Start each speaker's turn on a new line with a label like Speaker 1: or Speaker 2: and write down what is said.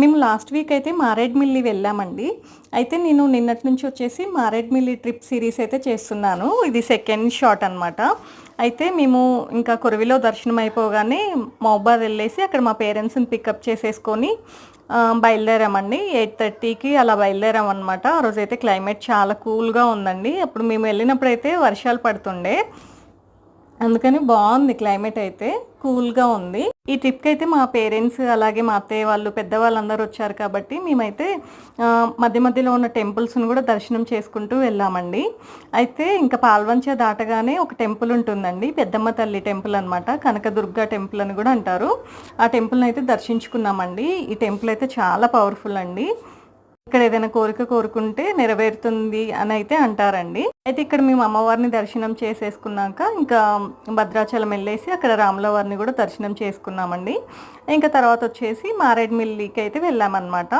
Speaker 1: మేము last week అయితే మారేడ్మిల్లి వెళ్ళామండి. అయితే నేను నిన్నటి నుంచి వచ్చేసి మారేడ్మిల్లి ట్రిప్ సిరీస్ అయితే చేస్తున్నాను. ఇది సెకండ్ షాట్ అనమాట అయితే మేము ఇంకా కొరవిలో దర్శనం అయిపోగానే మహబాద్ వెళ్ళేసి అక్కడ మా పేరెంట్స్ని పికప్ చేసేసుకొని బయలుదేరామండి. ఎయిట్ థర్టీకి అలా బయలుదేరామన్నమాట ఆ రోజైతే క్లైమేట్ చాలా కూల్గా ఉందండి. అప్పుడు మేము వెళ్ళినప్పుడు అయితే వర్షాలు పడుతుండే. అందుకని బాగుంది క్లైమేట్ అయితే కూల్గా ఉంది. ఈ ట్రిప్కి అయితే మా పేరెంట్స్ అలాగే మా అత్తయ్య వాళ్ళు పెద్దవాళ్ళందరూ వచ్చారు కాబట్టి మేమైతే మధ్య మధ్యలో ఉన్న టెంపుల్స్ని కూడా దర్శనం చేసుకుంటూ వెళ్ళామండి. అయితే ఇంకా పాల్వంచ దాటగానే ఒక టెంపుల్ ఉంటుందండి పెద్దమ్మ తల్లి టెంపుల్ అనమాట కనకదుర్గ టెంపుల్ అని కూడా అంటారు. ఆ టెంపుల్ని అయితే దర్శించుకున్నామండి. ఈ టెంపుల్ అయితే చాలా పవర్ఫుల్ అండి. ఇక్కడ ఏదైనా కోరిక కోరుకుంటే నెరవేరుతుంది అని అయితే అంటారండి. అయితే ఇక్కడ మేము అమ్మవారిని దర్శనం చేసేసుకున్నాక ఇంకా భద్రాచలం వెళ్ళేసి అక్కడ రాములవారిని కూడా దర్శనం చేసుకున్నామండి. ఇంకా తర్వాత వచ్చేసి మారేడుమిల్లికి అయితే వెళ్ళామన్నమాట.